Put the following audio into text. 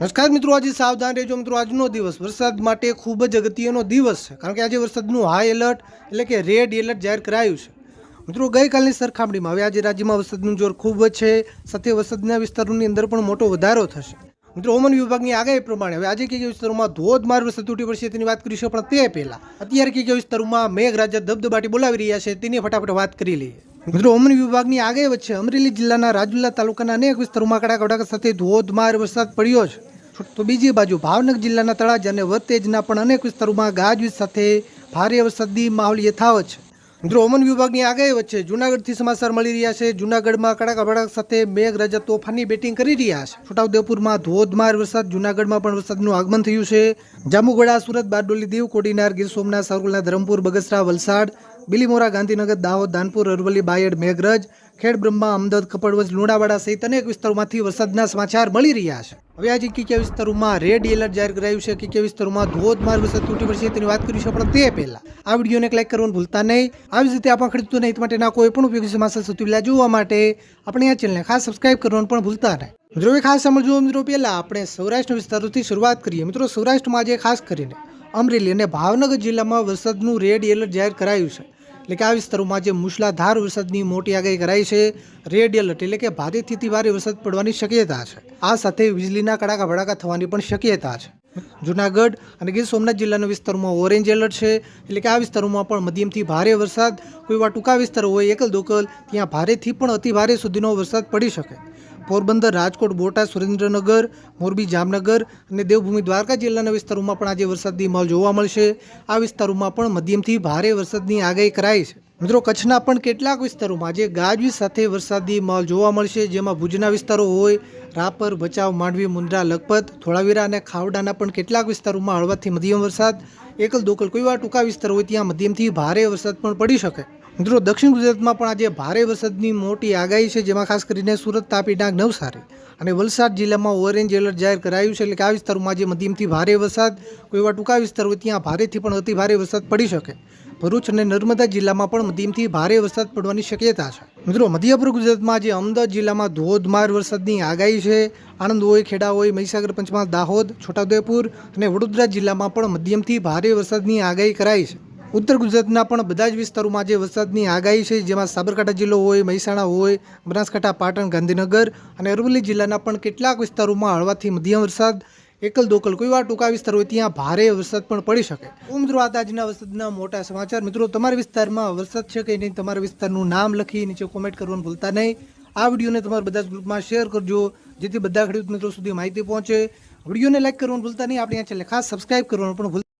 નમસ્કાર મિત્રો, આજે સાવધાન રહેજો મિત્રો, આજનો દિવસ વરસાદ માટે ખૂબ જ અગત્યનો દિવસ છે. કારણ કે આજે વરસાદનું હાઈ એલર્ટ એટલે કે રેડ એલર્ટ જાહેર કરાયું છે. મિત્રો, ગઈકાલની સરખામણીમાં હવે આજે રાજ્યમાં વરસાદનું જોર ખૂબ જ છે. સાથે વરસાદના વિસ્તારોની અંદર પણ મોટો વધારો થશે. મિત્રો હવામાન વિભાગની આગાહી પ્રમાણે હવે આજે કઈ કઈ વિસ્તારોમાં ધોધમાર વરસાદ તૂટી પડશે તેની વાત કરીશું પણ તે પહેલા. અત્યારે કઈ કઈ વિસ્તારોમાં મેઘરાજા ધબધબાટી બોલાવી રહ્યા છે તેની ફટાફટ વાત કરી લઈએ. મિત્રો હવામાન વિભાગની આગાહી વચ્ચે અમરેલી જિલ્લાના રાજુલા તાલુકાના અનેક વિસ્તારોમાં કડાકા કડાકા સાથે ધોધમાર વરસાદ પડ્યો છે તો બીજી બાજુ ભાવનગર જિલ્લાના તળાજા અને વતેજના પણ અનેક વિસ્તારોમાં ગાજવીજ સાથે ભારે વરસાદી માહોલ યથાવત છે. મિત્રો હવામાન વિભાગની આગાહી વચ્ચે જૂનાગઢથી સમાચાર મળી રહ્યા છે. જૂનાગઢમાં કડાકા ભડાકા સાથે મેઘરાજા તોફાની બેટિંગ કરી રહ્યા છે. છોટાઉદેપુરમાં ધોધમાર વરસાદ, જૂનાગઢમાં પણ વરસાદનું આગમન થયું છે. જાંબુગડા સુરત, બારડોલી, દીવ, કોડીનાર, ગીર સોમનાથ, સાવરકુંડલા, ધરમપુર, બગસરા, વલસાડ, બિલીમોરા, ગાંધીનગર, દાહોદ, દાનપુર, અરવલ્લી, બાયડ, મેઘરજ ખેડ બ્રહ્મા અમદાવાદ કપડવંજ, લુણાવાડા સહિત અનેક વિસ્તારોમાંથી વરસાદના સમાચાર મળી રહ્યા છે. હવે આજે કયા વિસ્તારોમાં રેડ એલર્ટ જાહેર કરાયું છે કયા વિસ્તારોમાં ધોધમાર વરસાદ તૂટી પડશે તેની વાત કરીશું પણ તે પહેલા. આ વિડીયોને લાઈક કરવાનું ભૂલતા નહીં. આવી જ રીતે આપણા ખેડૂતોને હિત માટેના કોઈ પણ ઉપયોગી સમાચાર સૌથી પહેલાં જોવા માટે આપણે આ ચેનલને ખાસ સબસ્ક્રાઇબ કરવાનું પણ ભૂલતા નહીં. મિત્રો ખાસ સમજવું મિત્રો પહેલા આપણે સૌરાષ્ટ્ર વિસ્તારોથી શરૂઆત કરીએ. મિત્રો, સૌરાષ્ટ્રમાં આજે ખાસ કરીને અમરેલી અને ભાવનગર જિલ્લામાં વરસાદનું રેડ એલર્ટ જાહેર કરાયું છે. એટલે કે આ વિસ્તારોમાં જે મુશળધાર વરસાદની મોટી આગાહી કરાઈ છે. રેડ એલર્ટ એટલે કે ભારેથી ભારે વરસાદ પડવાની શક્યતા છે. આ સાથે વીજળીના કડાકા ભડાકા થવાની પણ શક્યતા છે. જુનાગઢ અને ગીર સોમનાથ જિલ્લાના વિસ્તારોમાં ઓરેન્જ એલર્ટ છે. એટલે કે આ વિસ્તારોમાં પણ મધ્યમથી ભારે વરસાદ. કોઈ એવા ટૂંકા વિસ્તારો હોય એકલ દોકલ ત્યાં ભારેથી પણ અતિ ભારે સુધીનો વરસાદ પડી શકે. પોરબંદર, રાજકોટ, બોટાદ, સુરેન્દ્રનગર, મોરબી, જામનગર અને દેવભૂમિ દ્વારકા જિલ્લાના વિસ્તારોમાં પણ આજે વરસાદની માહોલ જોવા મળશે. આ વિસ્તારોમાં પણ મધ્યમથી ભારે વરસાદની આગાહી કરાઈ છે. મિત્રો, કચ્છના પણ કેટલાક વિસ્તારોમાં આજે ગાજવીજ સાથે વરસાદી માહોલ જોવા મળશે, જેમાં ભુજના વિસ્તારો હોય, રાપર, ભચાઉ, માંડવી, મુન્દ્રા, લખપત, ધોળાવીરા અને ખાવડાના પણ કેટલાક વિસ્તારોમાં હળવાથી મધ્યમ વરસાદ. એકલ દોકલ કોઈ વાર ટૂંકા વિસ્તાર હોય ત્યાં મધ્યમથી ભારે વરસાદ પણ પડી શકે. મિત્રો, દક્ષિણ ગુજરાતમાં પણ આજે ભારે વરસાદની મોટી આગાહી છે, જેમાં ખાસ કરીને સુરત, તાપી ડાંગ, નવસારી અને વલસાડ જિલ્લામાં ઓરેન્જ એલર્ટ જાહેર કરાયું છે, એટલે કે આ વિસ્તારોમાં આજે મધ્યમથી ભારે વરસાદ. કોઈ એવા ટૂંકા વિસ્તાર ત્યાં ભારેથી પણ અતિ ભારે વરસાદ પડી શકે. ભરૂચ અને નર્મદા જિલ્લામાં પણ મધ્યમથી ભારે વરસાદ પડવાની શક્યતા છે. મિત્રો મધ્યપૂર્વ ગુજરાતમાં આજે અમદાવાદ જિલ્લામાં ધોધમાર વરસાદની આગાહી છે. આણંદ હોય, ખેડા હોય, મહીસાગર પંચમહાલ, દાહોદ, છોટાઉદેપુર અને વડોદરા જિલ્લામાં પણ મધ્યમથી ભારે વરસાદની આગાહી કરાઈ છે. ઉત્તર ગુજરાતના પણ બધા જ વિસ્તારોમાં આજે વરસાદની આગાહી છે. જેમાં સાબરકાંઠા જિલ્લો હોય, મહેસાણા હોય, બનાસકાંઠા, પાટણ, ગાંધીનગર અને અરવલ્લી જિલ્લાના પણ કેટલાક વિસ્તારોમાં હળવાથી મધ્યમ વરસાદ, એકલ દોકલ કોઈ વાર ટૂંકા વિસ્તાર હોય ત્યાં ભારે વરસાદ પણ પડી શકે. મિત્રો આ આજના વરસાદના મોટા સમાચાર. મિત્રો, તમારા વિસ્તારમાં વરસાદ છે કે નહીં, તમારા વિસ્તારનું નામ લખી નીચે કોમેન્ટ કરવાનું ભૂલતા નહીં. આ વિડીયોને તમારા બધા જ ગ્રુપમાં શેર કરજો, જેથી બધા ખેડૂત મિત્રો સુધી માહિતી પહોંચે. વિડીયોને લાઇક કરવાનું ભૂલતા નહીં. આપણે આ ચેનલ ખાસ સબસ્ક્રાઇબ કરવાનું પણ ભૂલ